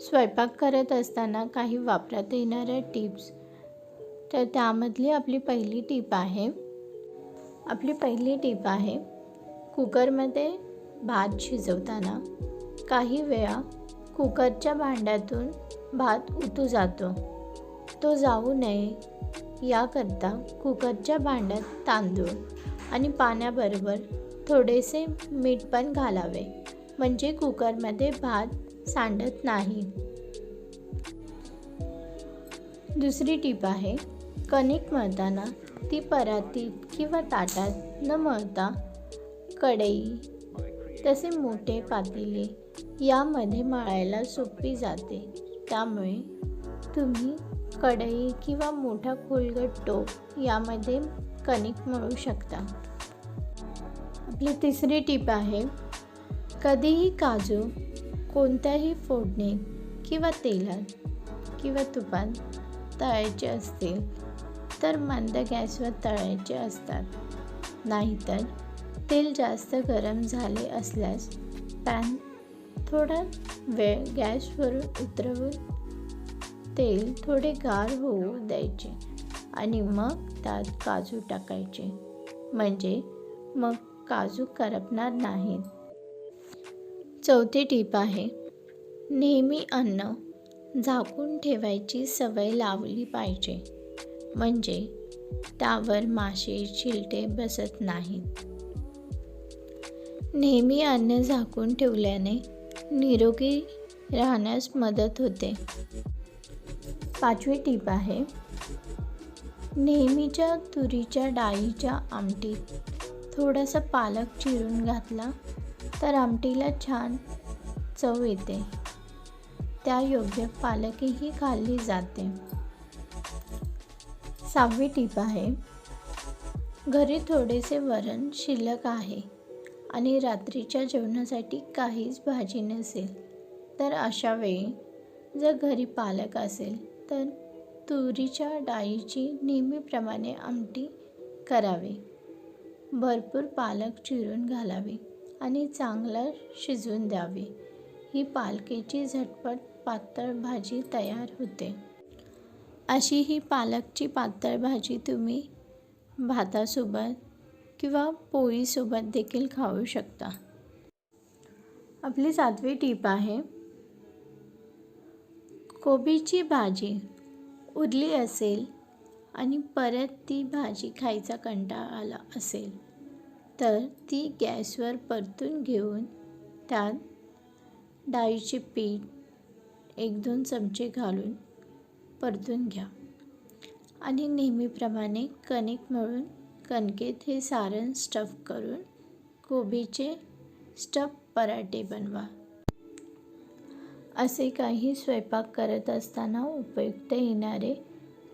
स्वयंपाक करत असताना काही वापरात येणाऱ्या टिप्स. तर त्यामधली आपली पहिली टीप आहे आपली पहिली टीप आहे कुकरमध्ये भात शिजवताना काही वेळा कुकरच्या भांड्यातून भात उतू जातो. तो जाऊ नये याकरता कुकरच्या भांड्यात तांदूळ आणि पाण्याबरोबर थोडेसे मीठ पण घालावे. म्हणजे कुकरमध्ये भात सांडत नाही. दुसरी टीप आहे कणिक मळताना ती परातीत किंवा ताटात न मळता कढई तसे मोठे पातेले यामध्ये मळायला सोपी जाते. त्यामुळे तुम्ही कढई किंवा मोठा खोलगट टोप यामध्ये कणिक मळू शकता. आपली तिसरी टीप आहे कधीही काजू कोणत्याही फोडणीत किंवा तेलात किंवा तुपात तळायचे असतील तर मंद गॅसवर तळायचे असतात. नाहीतर तेल जास्त गरम झाले असल्यास पॅन थोडा वेळ गॅसवरून उतरवून तेल थोडे गार होऊ द्यायचे आणि मग त्यात काजू टाकायचे. म्हणजे मग काजू करपणार नाहीत. चौथी टीप आहे. नेहमी अन्न झाकून ठेवायची सवय लावली पाहिजे. म्हणजे त्यावर मासे चिलटे बसत नाहीत. नेहमी अन्न झाकून ठेवल्याने निरोगी राहण्यास मदत होते. पाचवी टीप आहे. नेहमीच्या तुरीच्या डाळीच्या आमटीत थोडासा पालक चिरून घातला तर आमटीला छान चव येते. त्या योग्य पालकही खाल्ली जाते. सहावी टीप आहे घरी थोडेसे वरण शिल्लक आहे आणि रात्रीच्या जेवणासाठी काहीच भाजी नसेल तर अशा वेळी जर घरी पालक असेल तर तुरीच्या डाळीची नेहमीप्रमाणे आमटी करावी. भरपूर पालक चिरून घालावे. आणि चांगलं शिजवून द्यावे. ही पालकेची झटपट पातळ भाजी तयार होते. अशी ही पालकची पातळ भाजी तुम्ही भातासोबत किंवा पोळीसोबत देखील खाऊ शकता. आपली सातवी टीप आहे कोबीची भाजी उरली असेल आणि परत ती भाजी खायचा कंटाळा आला असेल. तर ती गॅसवर परतून घेऊन त्यात डाळीचे पीठ एक दोन चमचे घालून परतून घ्या. आणि नेहमीप्रमाणे कणिक मळून कणकेत हे सारण स्टफ करून कोबीचे स्टफ पराठे बनवा. असे काही स्वयंपाक करत असताना उपयुक्त येणारे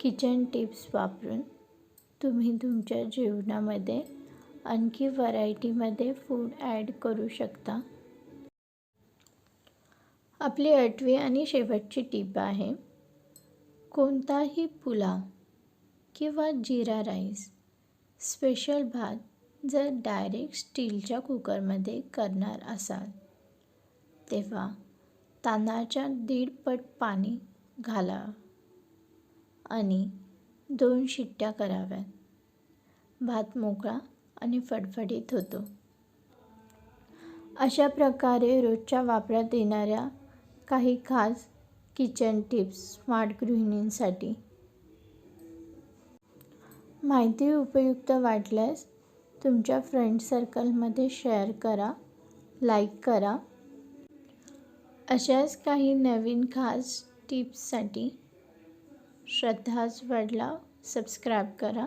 किचन टिप्स वापरून तुम्ही तुमच्या जेवणामध्ये आणखी व्हरायटीमध्ये फूड ॲड करू शकता. आपली आठवी आणि शेवटची टीप आहे कोणताही पुलाव किंवा जिरा राईस स्पेशल भात जर डायरेक्ट स्टीलच्या कुकरमध्ये करणार असाल तेव्हा तांदळाच्या दीडपट पाणी घाला आणि दोन शिट्ट्या कराव्यात. भात मोकळा आणि फडफडीत होतो. अशा प्रकारे रोजच्या वापरात येणाऱ्या काही खास किचन टिप्स स्मार्ट गृहिणींसाठी. माहिती उपयुक्त वाटल्यास तुमच्या फ्रेंड सर्कलमध्ये शेअर करा लाईक करा. अशाच काही नवीन खास टिप्ससाठी श्रद्धाच वडला सबस्क्राईब करा.